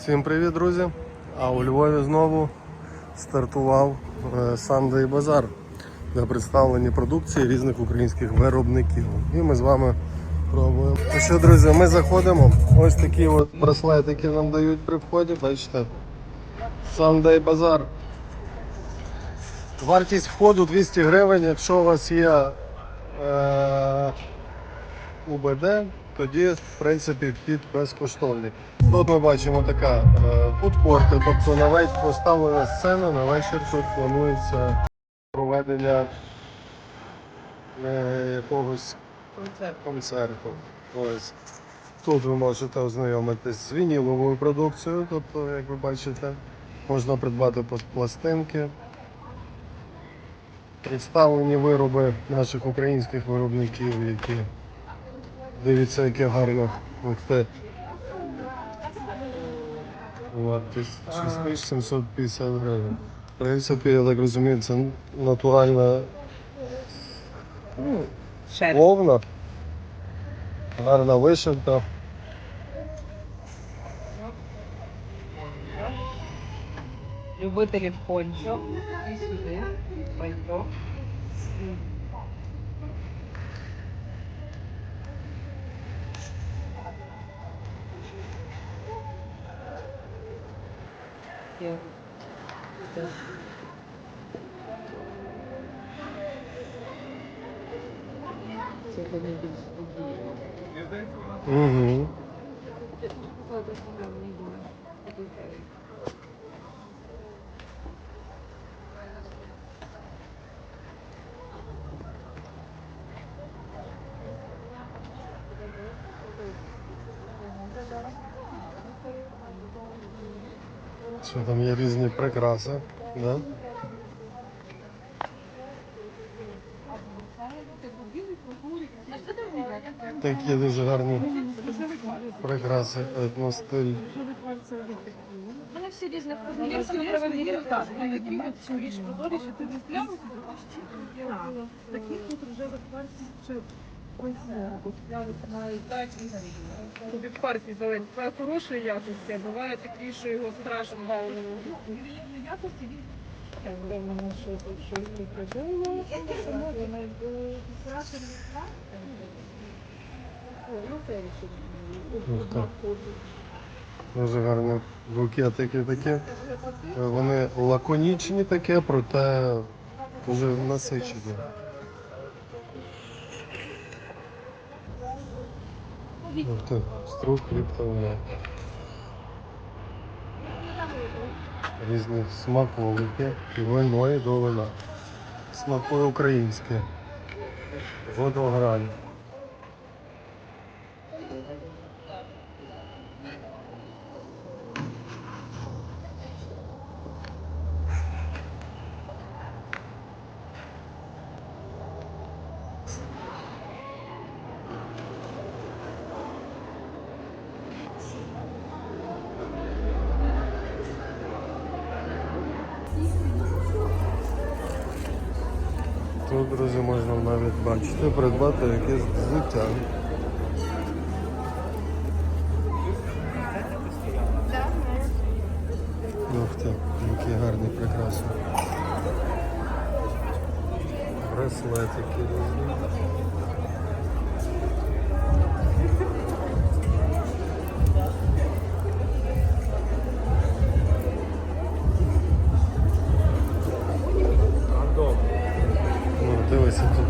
Всім привіт, друзі! А у Львові знову стартував Sunday Базар, де представлені продукції різних українських виробників. І ми з вами пробуємо. Ну що, друзі, ми заходимо. Ось такі от браслетики нам дають при вході. Бачите? Sunday Базар. Вартість входу 200 гривень. Якщо у вас є е, УБД, тоді в принципі вхід безкоштовний. Тут ми бачимо така е, фудкорти, тобто на вечір поставлена сцена, на вечір тут планується проведення е, якогось концерту. Ось. Тут ви можете ознайомитись з вініловою продукцією, тобто, як ви бачите, можна придбати пластинки. Представлені вироби наших українських виробників, які дивіться, яке гарно. От, 6750 гривень. В принципі, я так розумію, це натуральна Шерсть. вовна. Гарна вишивка. Любителів пончо. І сюди. Пальто. Є. Це. Це для них більш. Угу. Що є прикраси, да? Такі дуже гарні прикраси, етностиль. Вони всі різних розмірів. Таких тут рожевих партій Тобі в партії залежить. Буває хорошої якості, а буває такі, що його страшно Рівної якості він так, де в що тут щось не придумало. Ну, Ух ти. Дуже гарні букетики такі. Е, Вони лаконічні таке, проте дуже насичені. Ух ты, Струк, хліб Різні смаколики, і вино і до. Смакує українське. Водогрань. Тут, друзі, можна навіть бачити, придбати якесь взуття. Ух ти, які гарні прекрасні. Браслетики різні. Ну, дивися тут.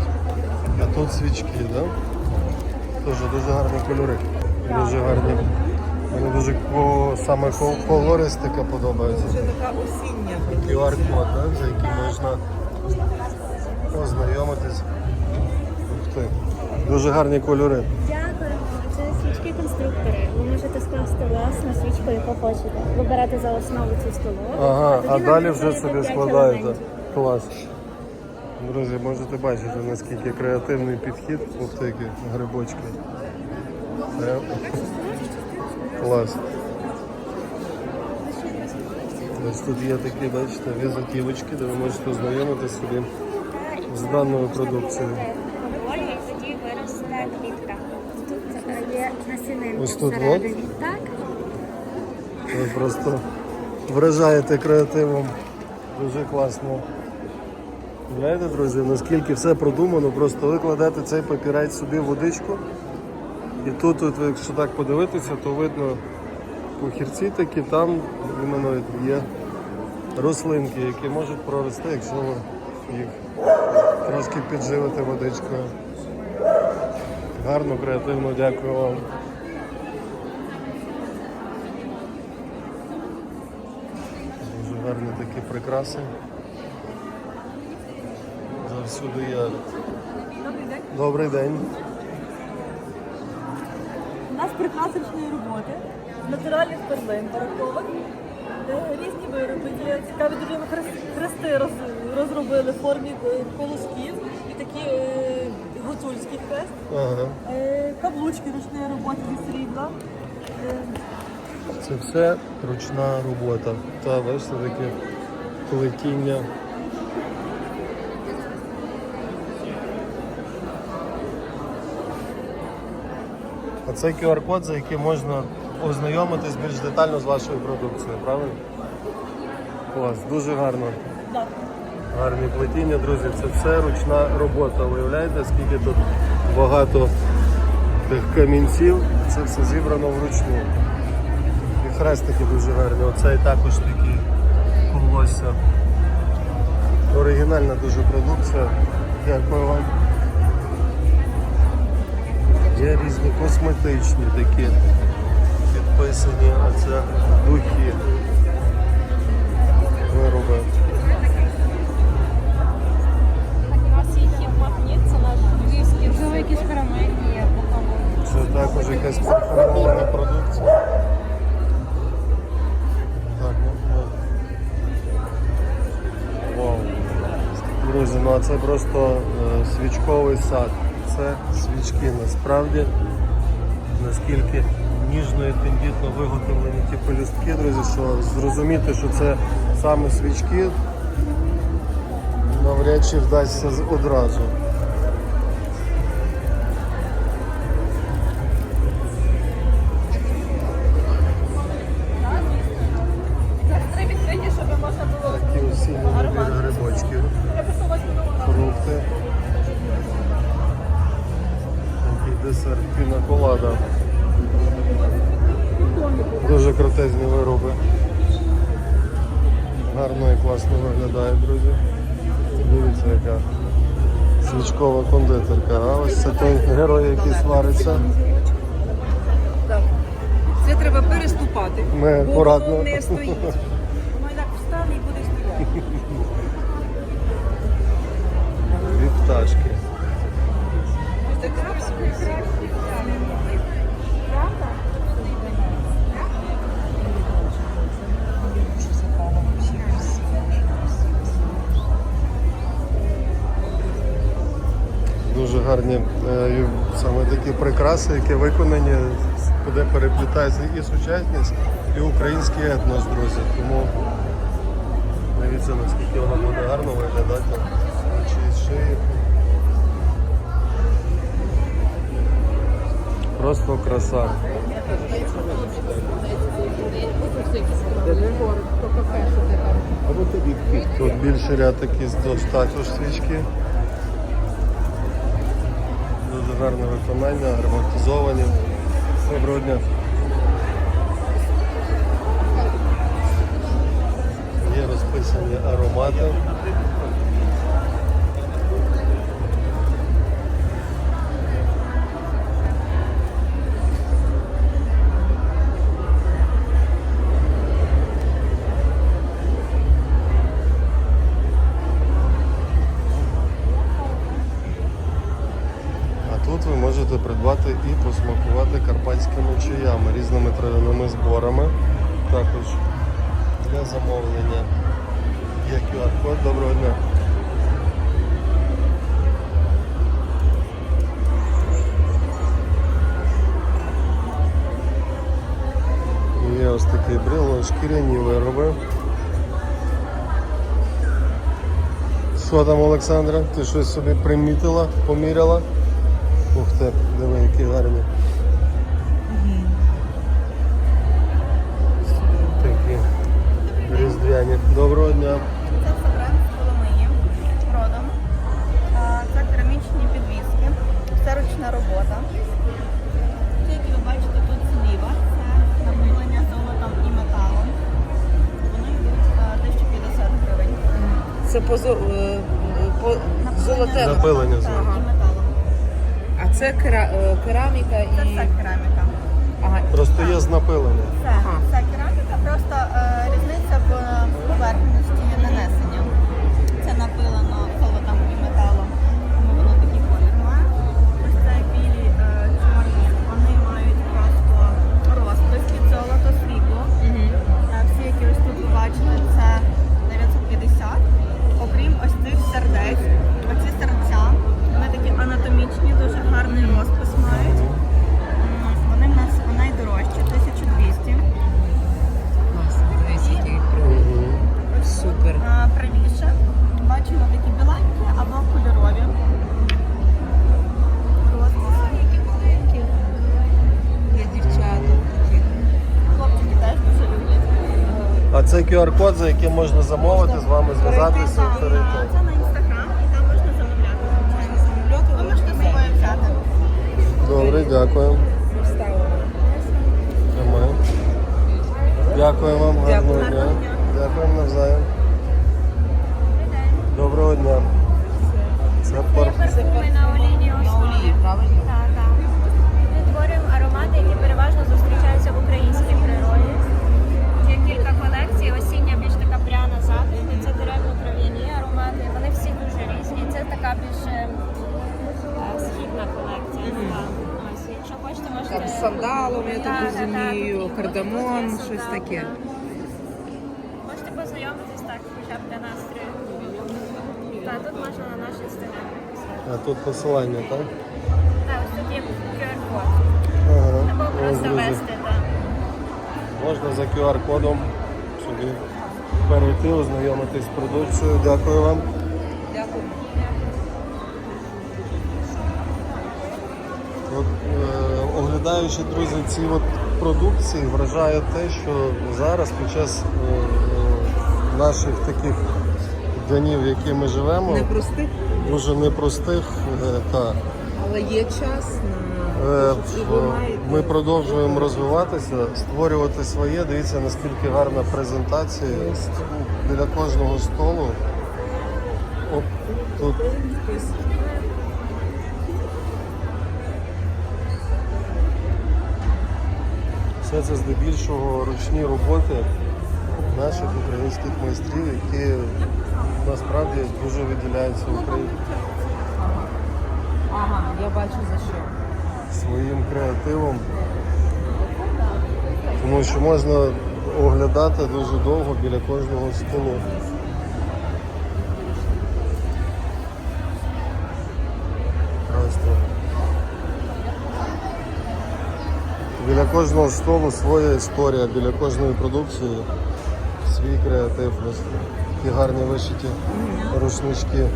А тут свічки, так? Да? Теж дуже гарні кольори. Дуже гарні. Мені дуже по, саме колористика подобається. Це така осіння. QR-код, да, за який можна ознайомитись. Ух ти. Дуже гарні кольори. Дякуємо. Це свічки конструктори. Ви можете скласти власну свічку, яку хочете. Вибирати за основу цю столову. Ага, тоді а далі вже собі складаєте. Клас. Друзі, можете бачити, наскільки креативний підхід. Ух ти, грибочки. Клас. Ось тут є такі, бачите, візитівочки, де ви можете ознайомитися собі з даною продукцією. Ось тут. Так? Ви просто вражаєте креативом. Дуже класно. Знаєте, друзі, наскільки все продумано, просто ви кладете цей папірець собі в водичку. І тут, от, якщо так подивитися, то видно похірці такі, там іменно є рослинки, які можуть прорости, якщо ви їх трошки підживите водичкою. Гарно, креативно, дякую вам. Дуже гарні такі прикраси. Завсюди є. Добрий день. У нас прикраси ручної роботи з натуральних перлин баракових, де різні вироби є. Цікаві дуже хрести роз- розробили в формі колосків і такі е, гуцульський хрест, Ага. Е, каблучки ручної роботи зі срібла. Е, Це все ручна робота. Та бачите таке плетіння. А це QR-код, за яким можна ознайомитись більш детально з вашою продукцією, правильно? Клас, дуже гарно. да. Гарні плетіння, друзі, це все ручна робота. Уявляєте, скільки тут багато тих камінців, це все зібрано вручну. І хрестики дуже гарні. Оцей також такі колосся. Оригінальна дуже продукція. Дякую вам. Є різні косметичні такі підписані, а це духи вироби. Це також якась парфумована продукція. Так, ну, ну. Вау. Друзі, ну а це просто е, свічковий сад. Це свічки насправді. Наскільки ніжно і тендітно виготовлені ті пелюстки, друзі, що зрозуміти, що це саме свічки, навряд чи вдасться одразу. Герой, який свариться. Це треба переступати. Ми бо акуратно. воно не стоїть. Воно так встане і буде стояти. Дві пташки. Дуже гарні е, і саме такі прикраси, які виконані, куди переплітається і сучасність, і український етнос, друзі. Тому дивіться, наскільки воно буде гарно виглядати чиїсь шиї. Просто краса. Тут більше ряд такі також свічки. Гарне виконання, ароматизовані. Доброго дня. Є розписані аромати. Чаями, зборами. Також для замовлення є QR-код. Доброго дня. Є ось такий брило, шкіряні вироби. Що там, Олександра? Ти щось собі примітила, поміряла? Ух ти, диви, які гарні. Тетяні. Доброго дня. Це все бренд з Коломиї родом. Це керамічні підвіски, все ручна робота. Ті, які ви бачите тут зліва, це напилення золотом і металом. Вони йдуть а, 1050 гривень. Це по, зо- е, по Напилення золоте. Напилення золотом. і металом. А це кера- е, кераміка Це і. все кераміка. Ага. Просто є з напилення. Це, це кераміка, просто е, різниця це QR-код, за яким можна замовити, з вами зв'язатися перейти. Це на інстаграм і там можна замовляти. звичайно. Ви можете з собою взяти. Добре, дякую. Тримаю. Дякую вам, гарного дня. Дякую навзаєм. Доброго дня. Сандалом, я так розумію, кардамон, щось таке. Можете познайомитись так, хоча б для настрою. Так, тут можна на наш інстаграм. А тут посилання, так? Так, ось тут є QR-код. Ага. Або просто друзі. вести, так. Можна за QR-кодом собі перейти, ознайомитись з продукцією. Дякую вам. Дякую. От, е, оглядаючи, друзі, ці от продукції, вражає те, що зараз під час е, наших таких днів, які ми живемо, Непростих, дуже непростих, е, та, але є час на е, ми продовжуємо розвиватися, створювати своє. Дивіться, наскільки гарна презентація біля кожного столу. Оп, тут Все це здебільшого ручні роботи наших українських майстрів, які насправді дуже виділяються в Україні Ага, я бачу за що. своїм креативом. Тому що можна оглядати дуже довго біля кожного столу. Кожного столу своя історія, біля кожної продукції свій креатив. Ось Такі гарні вишиті рушнички.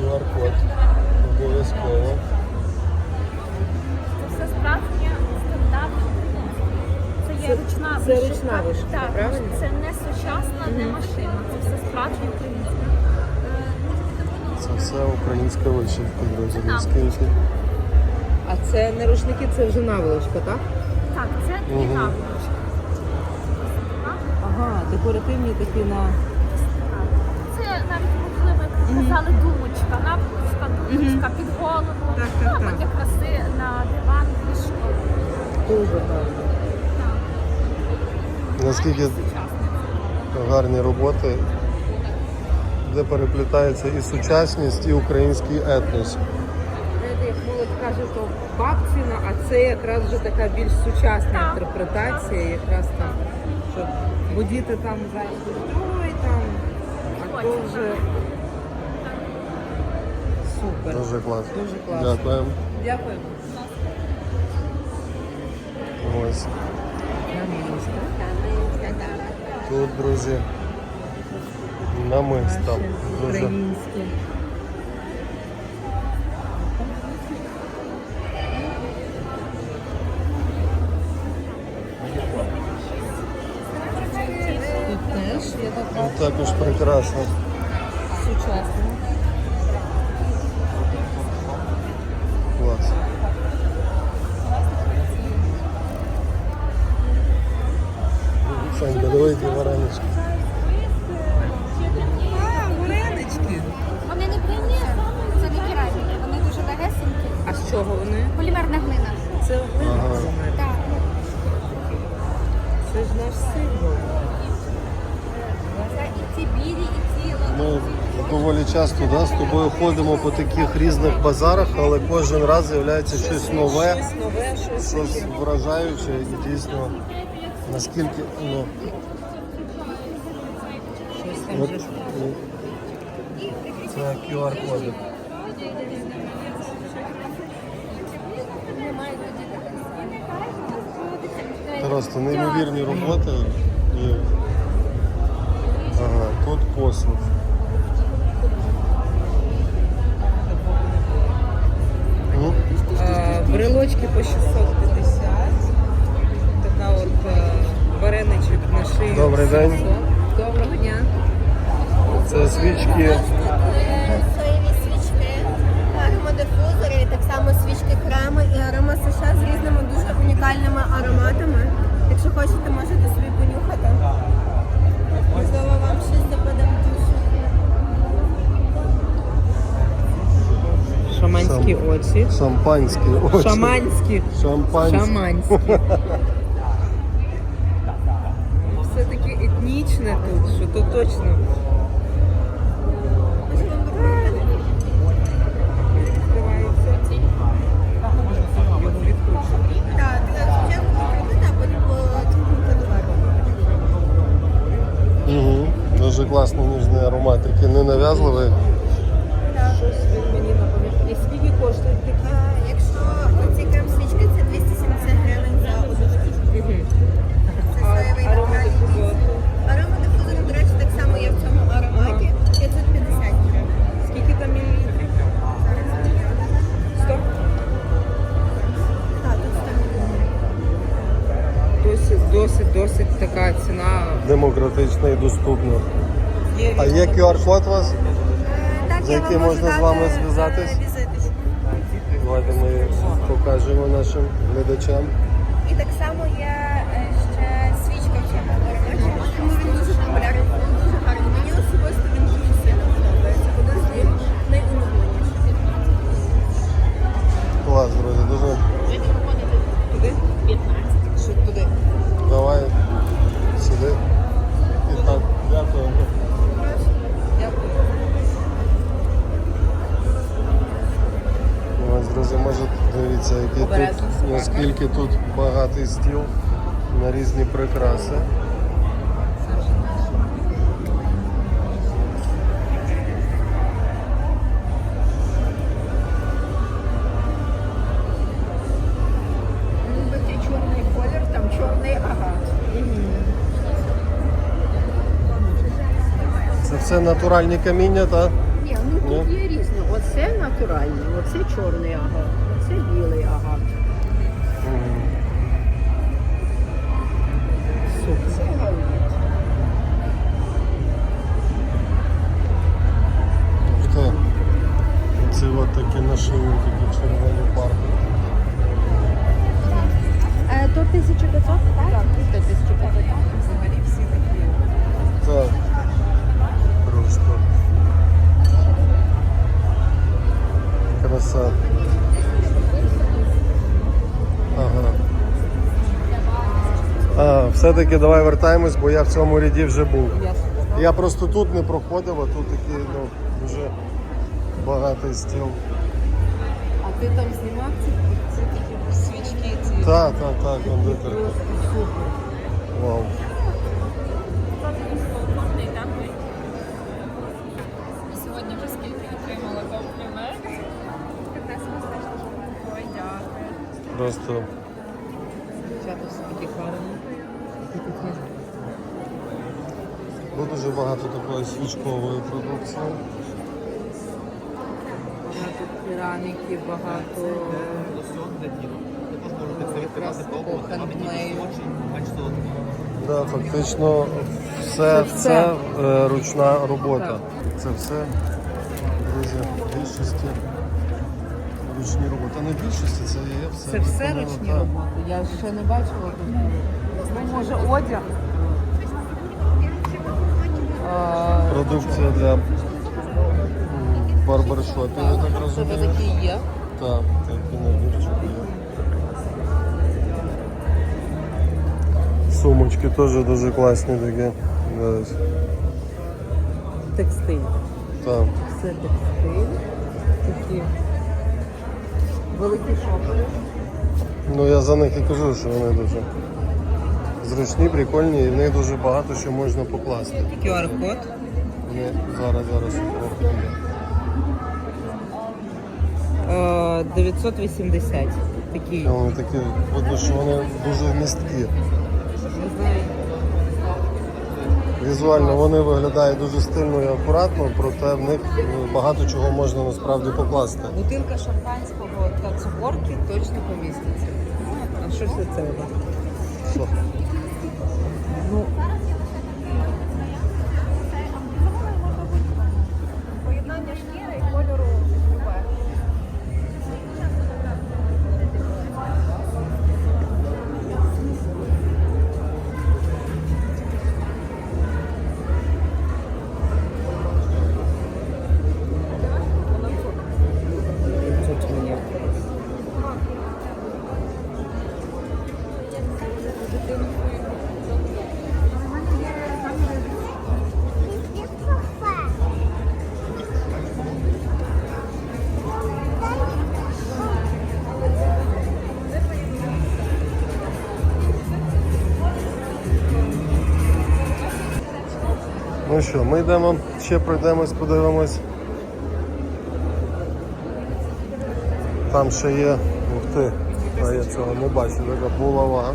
QR-код. Обов'язково. Це справжня стандартна. Це є ручна це вишивка. ручна вишивка, Так, правильно? Це не сучасна, не машина. Це все справжня українська. Це все українська вишивка, друзі. А це не рушники, це вже наволочка, так? Так, це дві наволочки. Ага, декоративні такі на. Це навіть можливо, як ви сказали, думочка, наволочка, думочка під голову. Так, так, ну, або так. для краси на диван ліжко. Дуже гарно. Наскільки гарні роботи, де переплітається і сучасність, і український етнос. Каже, то бабціна, а це якраз вже така більш сучасна інтерпретація, якраз там, що бо діти там зайшли в строй, там, а то вже супер. Дуже класно. Дуже класно. Дякуємо. Дякую. Ось. Тут, друзі, намисто. Дуже Українські. Прекрасно. сучасна. Клас. Санька, давай ті варенички. А, варенички. Вони не прямі, це не вони дуже легесенькі. А з чого вони? Полімерна глина. Це глина Ага. Так. Це ж наш символ. Ми доволі часто да, з тобою ходимо по таких різних базарах, але кожен раз з'являється щось нове, Щось вражаюче і дійсно наскільки ну, от, ну, це QR-коди. Просто неймовірні роботи. Ага, тут посуд. Брелочки по 650. Така от е, вареничок на шию. Добрий день. Доброго дня. це свічки. Соєві свічки, аромадифузори, і так само свічки креми і арома США з різними дуже унікальними ароматами. Якщо хочете, можете собі понюхати. Можливо, вам щось Шаманські очі. Шампанські. очі. Шаманські. Шампанські. Шаманські. Все таке етнічне тут, що то точно. Угу. Дуже класний ніжний аромат, який не нав'язливий. Коштують такі? Е, Якщо ці крем-свічки, це 270 гривень за одну штучку. Це соєвий натуральний аромадифузор? Аромадифузор, до речі, так само є в цьому ароматі. 550 гривень. Скільки там мілілітрів? 100? Так, тут 100 гривень. Досить, досить, досить така ціна. Демократична і доступна. А є QR-код у вас? Так, За я яким вам можу можна з дати, вами е, зв'язатись? Ми покажемо нашим глядачам. Це натуральні каміння, так? Ні, ну тут Ні? є різне. Оце натуральний, оце чорний агат, оце білий агат. Це галит. Ух ти. Це от такі нашивні, такі червоні парки. То 1500, так? Так, тут 1500. Взагалі всі такі. Так. Просто. Краса. Ага. А, все-таки давай вертаємось, бо я в цьому ряді вже був. Я просто тут не проходив, а тут такий ну, дуже багатий стіл. А ти там знімав ці, ці такі свічки? Ці? Так, так, так, кондитер. Просто. Вау. Просто ну, дуже багато такої свічкової продукції. Багато кераміки, багато такого. Да, фактично Все, Це все все. е, ручна робота. Так. Це все, друзі, більшості ручні роботи. А в більшості це є все. Це все виконано, ручні так. роботи. Я ще не бачила. Ну, може, одяг. А, Продукція для м, барбершопів, я так Тебе розумію. такі є. Так, так і набірчик є. Сумочки теж дуже класні такі. Дивись. Текстиль. Так. Все текстиль. Такі великі шопери. Ну я за них і кажу, що вони дуже зручні, прикольні, і в них дуже багато що можна покласти. QR-код. Вони зараз, зараз. Е, 980. Такі. Вони такі, видно, що вони дуже місткі. Візуально вони виглядають дуже стильно і акуратно, проте в них е, багато чого можна насправді покласти. Бутилка шампанського та цукорки точно поміститься. А що це треба? Що? Ну що, ми йдемо, ще пройдемось, подивимось. Там ще є, ух ти, а я цього не бачу, така булава.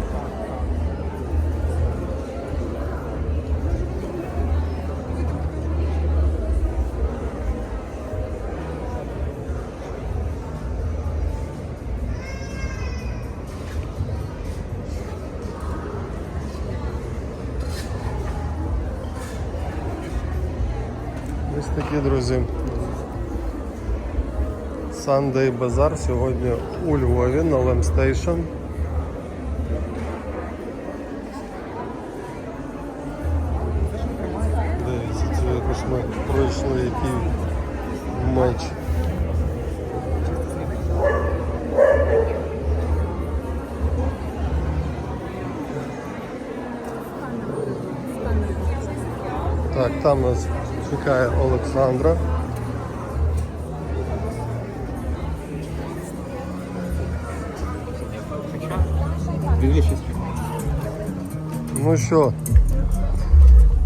Sunday Bazaar сьогодні у Львові на Лемстейшн. Дивіться, це якось ми пройшли який матч. Так, там нас чекає Олександра. Що,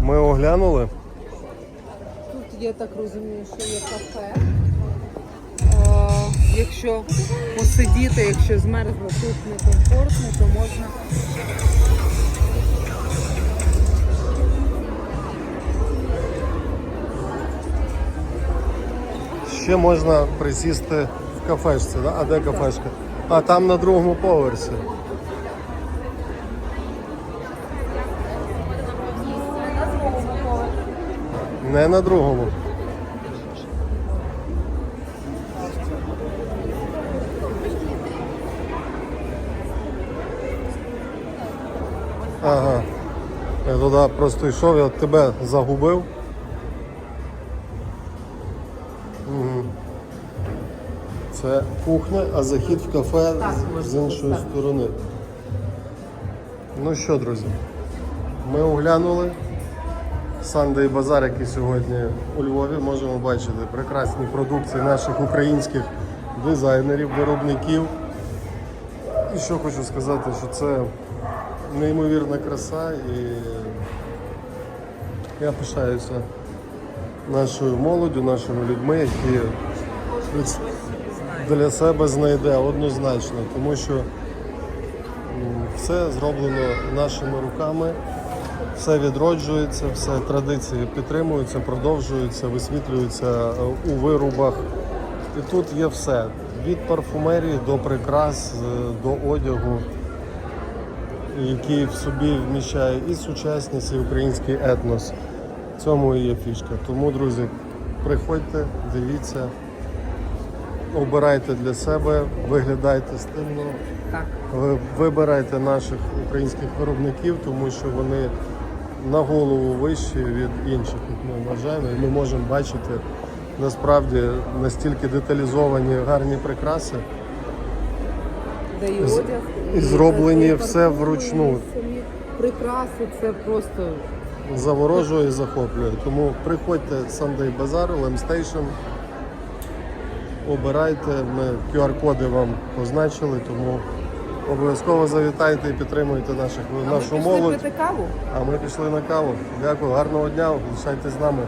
ми оглянули. Тут я так розумію, що є кафе. Е, якщо посидіти, якщо змерзло тут некомфортно, то можна. Ще можна присісти в кафешці, да? а де кафешка? А там на другому поверсі. Не на другому. Ага. Я туди просто йшов, я тебе загубив. Це кухня, а захід в кафе з іншої сторони. Ну що, друзі, ми оглянули Sunday Базар, який сьогодні у Львові. Можемо бачити прекрасні продукції наших українських дизайнерів, виробників. І що хочу сказати, що це неймовірна краса і я пишаюся нашою молоддю, нашими людьми, які для себе знайде однозначно, тому що все зроблено нашими руками, все відроджується, все традиції підтримуються, продовжуються, висвітлюються е, у виробах. І тут є все. Від парфумерії до прикрас, е, до одягу. який в собі вміщає і сучасність, і український етнос. В цьому і є фішка. Тому, друзі, приходьте, дивіться, обирайте для себе, виглядайте стильно. Вибирайте наших українських виробників, тому що вони на голову вищі від інших, як ми вважаємо. І ми можемо бачити насправді настільки деталізовані гарні прикраси. Де і одяг, і зроблені все вручну. і самі прикраси, це просто Заворожує і захоплює. Тому приходьте Sunday Bazaar, Lemstation, обирайте, ми QR-коди вам позначили, тому обов'язково завітайте і підтримуйте наших, нашу молодь. каву. А ми пішли на каву. Дякую, гарного дня, лишайтесь з нами.